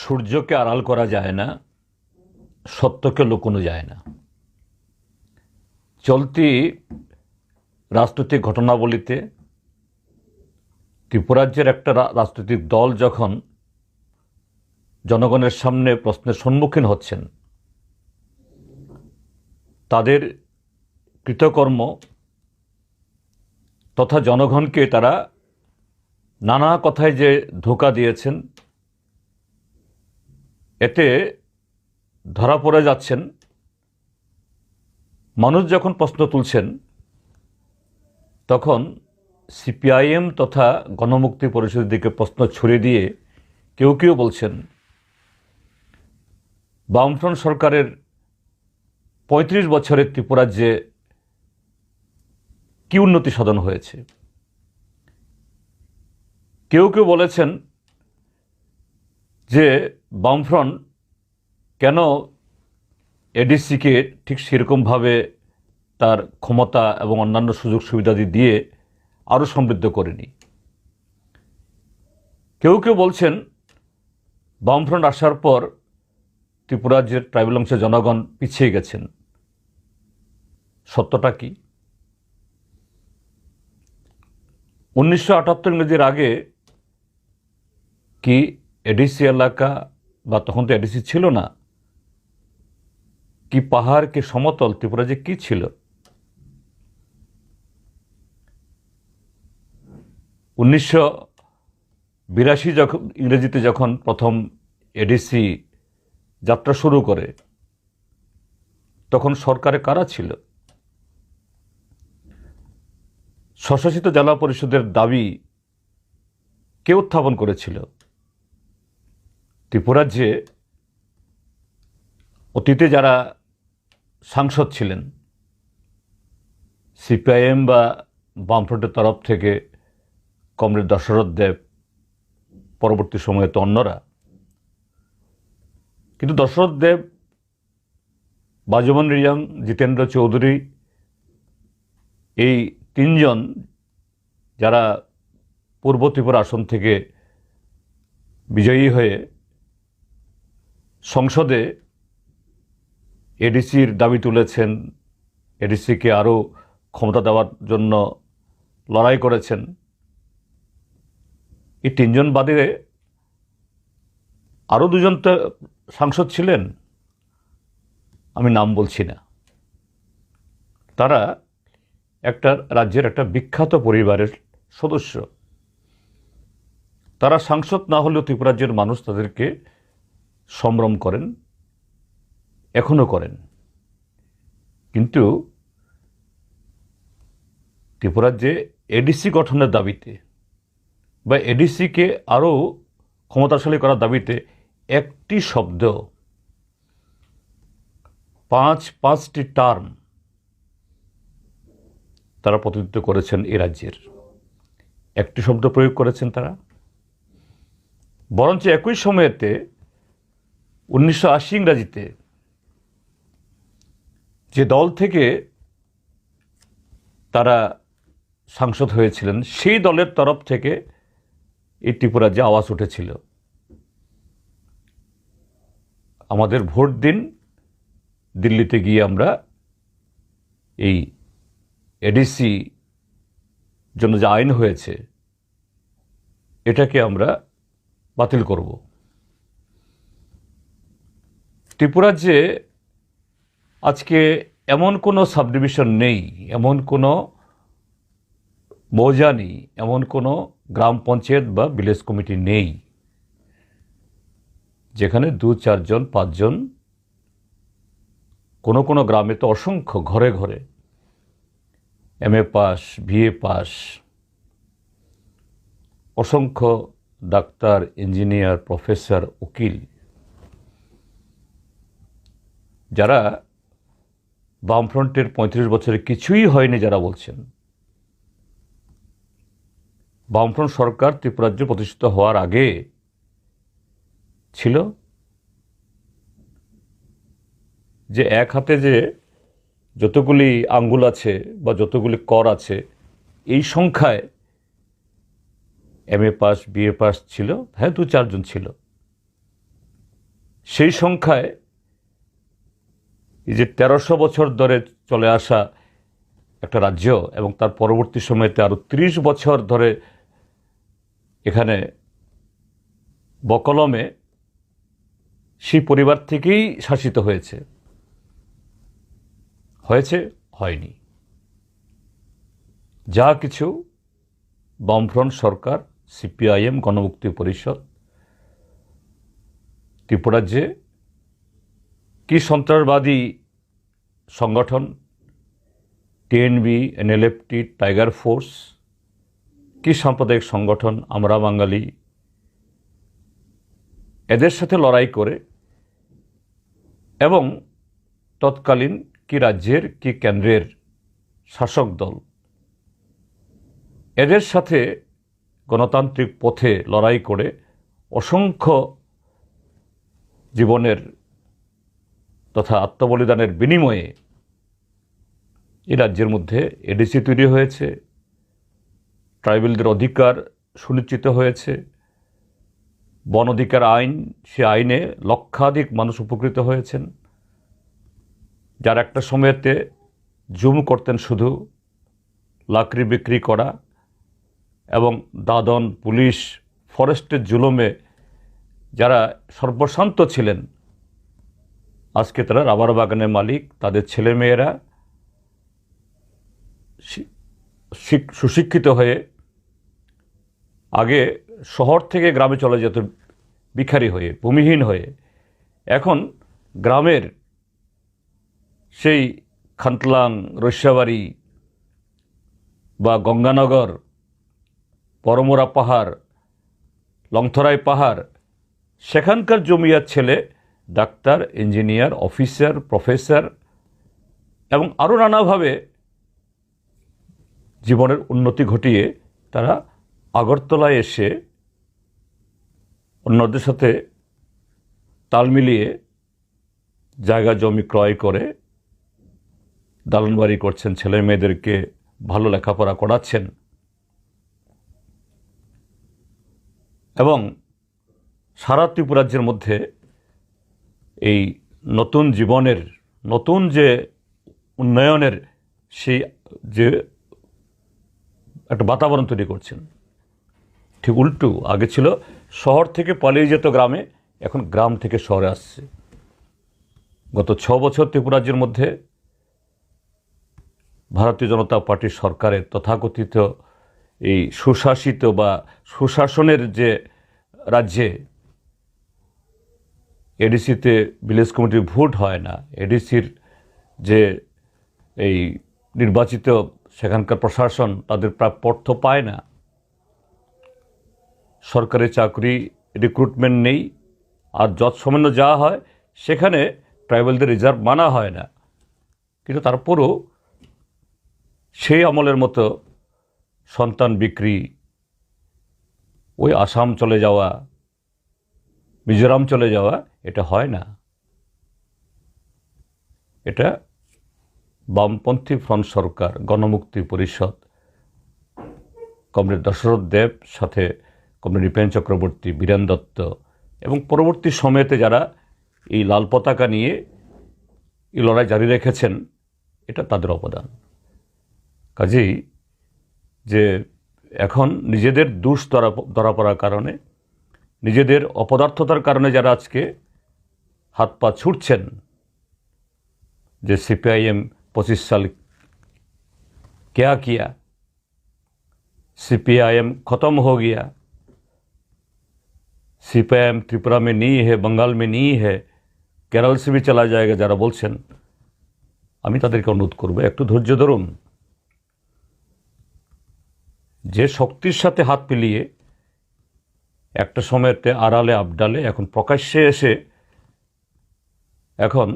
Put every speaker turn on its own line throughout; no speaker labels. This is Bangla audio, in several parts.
সূর্যকে আড়াল করা যায় না, সত্যকে লুকোনো যায় না। চলতি রাজনৈতিক ঘটনাবলিতে ত্রিপুরাজ্যের একটা রাজনৈতিক দল যখন জনগণের সামনে প্রশ্নের সম্মুখীন হচ্ছেন, তাদের কৃতকর্ম তথা জনগণকে তারা নানা কথায় যে ধোকা দিয়েছেন এতে ধরা পড়ে যাচ্ছেন, মানুষ যখন প্রশ্ন তুলছেন, তখন সিপিআইএম তথা গণমুক্তি পরিষদের দিকে প্রশ্ন ছড়িয়ে দিয়ে কেউ কেউ বলছেন, বামফ্রন্ট সরকারের পঁয়ত্রিশ বছরের ত্রিপুরাজ্যে কি উন্নতি সাধন হয়েছে? কেউ কেউ বলেছেন যে বামফ্রন্ট কেন এডিসিকে ঠিক সেরকমভাবে তার ক্ষমতা এবং অন্যান্য সুযোগ সুবিধাদি দিয়ে আরও সমৃদ্ধ করেনি। কেউ কেউ বলছেন বামফ্রন্ট আসার পর ত্রিপুরাজ্যের ট্রাইবেল অংশের জনগণ পিছিয়ে গেছেন। সত্যটা কি? উনিশশো আটাত্তর ইংরেজির আগে কি এডিসি এলাকা বা তখন তো এডিসি ছিল না, কি পাহাড়, কি সমতল, ত্রিপুরা যে কী ছিল? উনিশশো বিরাশি যখন, ইংরেজিতে যখন প্রথম এডিসি যাত্রা শুরু করে, তখন সরকারে কারা ছিল? স্বশাসিত জেলা পরিষদের দাবি কে উত্থাপন করেছিল? ত্রিপুরাজ্যে অতীতে যারা সাংসদ ছিলেন, সিপিআইএম বা বামফ্রন্টের তরফ থেকে কমরেড দশরথ দেব, পরবর্তী সময়ে তো অন্যরা, কিন্তু দশরথ দেব, বাজমান রিয়াং, জিতেন্দ্র চৌধুরী, এই তিনজন যারা পূর্ব ত্রিপুরা আসন থেকে বিজয়ী হয়ে সংসদে এডিসির দাবি তুলেছেন, এডিসিকে আরও ক্ষমতা দেওয়ার জন্য লড়াই করেছেন। এই তিনজন বাদে আরও দুজন তো সাংসদ ছিলেন। আমি নাম বলছি না। তারা একটা রাজ্যের একটা বিখ্যাত পরিবারের সদস্য। তারা সাংসদ না হলেও ত্রিপুরাজ্যের মানুষ তাদেরকে সম্ভ্রম করেন এখনও করেন। কিন্তু ত্রিপুরাজ্যে এডিসি গঠনের দাবিতে বা এডিসিকে আরও ক্ষমতাশালী করার দাবিতে একটি শব্দ, পাঁচ, পাঁচটি টার্ম তারা প্রতিনিধিত্ব করেছেন এই রাজ্যের। একটি শব্দ প্রয়োগ করেছেন তারা। বরঞ্চ একই সময়েতে উনিশশো আশি ইংরাজিতে যে দল থেকে তারা সাংসদ হয়েছিলেন, সেই দলের তরফ থেকে এই ত্রিপুরা যে আওয়াজ উঠেছিল। আমাদের ভোট দিন, দিল্লিতে গিয়ে আমরা এই এডিসি জন্য যে আইন হয়েছে, এটাকে আমরা বাতিল করব। ত্রিপুরাজ্যে আজকে এমন কোনো সাবডিভিশন নেই, এমন কোনো মৌজা নেই, এমন কোনো গ্রাম পঞ্চায়েত বা ভিলেজ কমিটি নেই, যেখানে দু চারজন, পাঁচজন কোনো কোনো গ্রামে তো অসংখ্য ঘরে ঘরে M A pass, BA pass, অসংখ্য ডাক্তার, ইঞ্জিনিয়ার, প্রফেসর, উকিল যারা বামফ্রন্টের পঁয়ত্রিশ বছরে কিছুই হয়নি যারা বলছেন, বামফ্রন্ট সরকার ত্রিপুরাজ্য প্রতিষ্ঠিত হওয়ার আগে ছিল যে এক হাতে যে যতগুলি আঙ্গুল আছে বা যতগুলি কর আছে, এই সংখ্যায় M A pass BA pass ছিল হ্যাঁ দু চারজন ছিল। সেই সংখ্যায় এই যে তেরোশো বছর ধরে চলে আসা একটা রাজ্য এবং তার পরবর্তী সময়তে আরও ত্রিশ বছর ধরে এখানে বকলমে সেই পরিবার থেকেই শাসিত হয়েছে। হয়েছে, হয়নি। যা কিছু বামফ্রন্ট সরকার, সিপিআইএম, গণমুক্তি পরিষদ ত্রিপুরাজ্যে কি সন্ত্রাসবাদী সংগঠন, টিএনবি, এনএলএফটি, টাইগার ফোর্স, কি সাম্প্রদায়িক সংগঠন, আমরা বাঙালি। এদের সাথে লড়াই করে এবং তৎকালীন কি রাজ্যের, কি কেন্দ্রের শাসক দল। এদের সাথে গণতান্ত্রিক পথে লড়াই করে অসংখ্য জীবনের তথা আত্মবলিদানের বিনিময়ে এই রাজ্যের মধ্যে এডিসি তৈরি হয়েছে, ট্রাইবেলদের অধিকার সুনিশ্চিত হয়েছে, বন অধিকার আইন, সে আইনে লক্ষাধিক মানুষ উপকৃত হয়েছেন, যার একটা সময়তে জুম করতেন শুধু, লাকড়ি বিক্রি করা এবং দাদন, পুলিশ, ফরেস্টের জুলমে যারা সর্বশান্ত ছিলেন আজকে তারা রাবার বাগানের মালিক, তাদের ছেলেমেয়েরা সুশিক্ষিত হয়ে আগে শহর থেকে গ্রামে চলে যেত ভিখারি হয়ে, ভূমিহীন হয়ে। এখন গ্রামের সেই খান্তলাং রস্যাবাড়ি বা গঙ্গানগর, পরমরা পাহাড়, লংথরাই পাহাড়, সেখানকার জমিয়ার ছেলে ডাক্তার, ইঞ্জিনিয়ার, অফিসার, প্রফেসর এবং আরও নানাভাবে জীবনের উন্নতি ঘটিয়ে তারা আগরতলায় এসে অন্যদের সাথে তাল মিলিয়ে জায়গা জমি ক্রয় করে দালানবাড়ি করছেন, ছেলে মেয়েদেরকে ভালো লেখাপড়া করাচ্ছেন। এবং সারা ত্রিপুরাজ্যের মধ্যে এই নতুন জীবনের, নতুন যে উন্নয়নের সেই যে একটা বাতাবরণ তৈরি করছেন। ঠিক উল্টু, আগে ছিল শহর থেকে পালিয়ে যেত গ্রামে, এখন গ্রাম থেকে শহরে আসছে। গত ছ বছর ত্রিপুরাজ্যের মধ্যে ভারতীয় জনতা পার্টির সরকারের তথাকথিত এই সুশাসিত বা সুশাসনের যে রাজ্যে এডিসিতে ভিলেজ কমিটির ভোট হয় না। এডিসির যে এই নির্বাচিত সেখানকার প্রশাসন তাদের প্রাপ্য অর্থ পায় না। সরকারি চাকরি রিক্রুটমেন্ট নেই। আর যত সামান্য যা হয়, সেখানে ট্রাইবেলদের রিজার্ভ মানা হয় না। কিন্তু তারপরও সেই আমলের মতো সন্তান বিক্রি, ওই আসাম চলে যাওয়া মিজোরাম চলে যাওয়া, এটা হয় না। এটা বামপন্থী ফ্রন্ট সরকার, গণমুক্তি পরিষদ, কমরেড দশরথ দেব, সাথে কমরেড রিপেন চক্রবর্তী, বীরেন দত্ত, এবং পরবর্তী সময়েতে যারা এই লাল পতাকা নিয়ে এই লড়াই জারি রেখেছেন, এটা তাদের অবদান। কাজেই যে এখন নিজেদের দুষ ধরা ধরা পড়ার কারণে নিজেদের অপদার্থতার কারণে যারা আজকে হাত পা ছুটছেন যে सीपीआईएम पच्चीस साल क्या किया सीपीआईएम खत्म हो गया सीपीआईएम त्रिपुरा में नहीं है बंगाल में नहीं है কেরল से भी चला जाएगा যারা বলছেন আমি তাদেরকে অনুরোধ করব একটু ধৈর্য ধরুন যে শক্তির সাথে হাত মিলিয়ে একটা সময়তে আড়ালে আবডালে এখন প্রকাশ্যে এসে এখন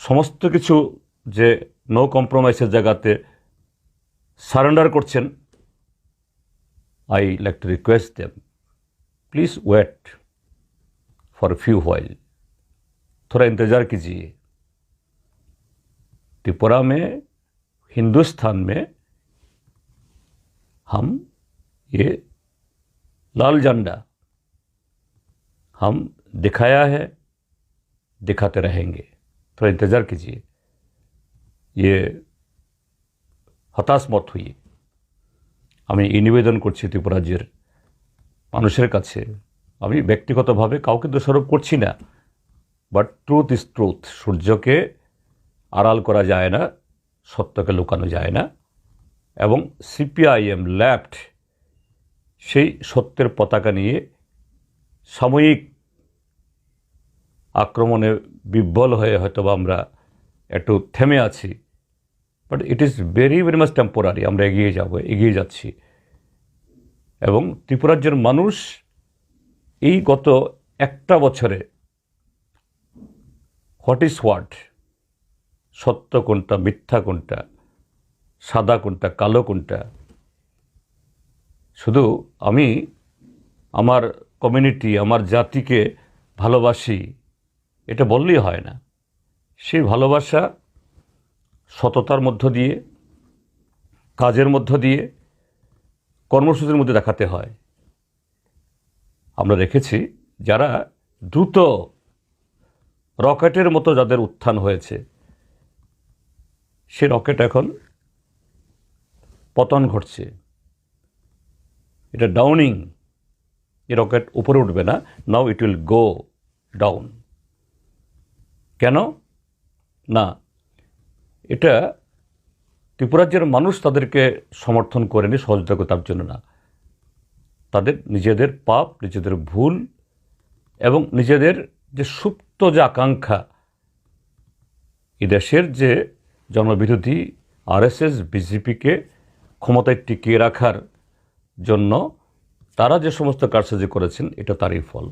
সমস্ত কিছু যে নো কম্প্রোমাইসের জায়গাতে সারেন্ডার করছেন I like to request them please wait for few while थोड़ा इंतज़ार कीजिए त्रिपुरा में हिंदुस्तान में हम ये लाल झंडा हम दिखाया है दिखाते रहेंगे थोड़ा इंतज़ार कीजिए ये হতাশ মত হইয়ে আমি এই নিবেদন করছি ত্রিপুরাজ্যের মানুষের কাছে আমি ব্যক্তিগতভাবে কাউকে দোষারোপ করছি না বাট ট্রুথ ইজ ট্রুথ সূর্যকে আড়াল করা যায় না সত্যকে লুকানো যায় না এবং সিপিআইএম ল্যাফট সেই সত্যের পতাকা নিয়ে সাময়িক আক্রমণে বিব্বল হয়ে হয়তো বা আমরা একটু থেমে আছি। But it is very very much temporary আমরা এগিয়ে যাব, এগিয়ে যাচ্ছি। এবং ত্রিপুরাজ্যের মানুষ এই গত একটা বছরে হোয়াট ইজ হোয়াট সত্য কোনটা, মিথ্যা কোনটা, সাদা কোনটা, কালো কোনটা শুধু আমি আমার কমিউনিটি আমার জাতিকে ভালোবাসি, এটা বললেই হয় না। সেই ভালোবাসা সততার মধ্য দিয়ে, কাজের মধ্য দিয়ে, কর্মসূচির মধ্যে দেখাতে হয়। আমরা দেখেছি যারা দ্রুত রকেটের মতো যাদের উত্থান হয়েছে সে রকেট এখন পতন ঘটছে। এটা ডাউনিং এই রকেট উপরে উঠবে না নাও ইট উইল গো ডাউন কেন না এটা ত্রিপুরাজ্যের মানুষ তাদেরকে সমর্থন করেনি সহযোগিতা তার জন্য না তাদের নিজেদের পাপ নিজেদের ভুল এবং নিজেদের যে সুপ্ত যে আকাঙ্ক্ষা এই দেশের যে জনবিরোধী আরএসএস বিজেপিকে ক্ষমতায় টিকিয়ে রাখার জন্য তারা যে সমস্ত কারসাজি করেছেন এটা তারই ফল।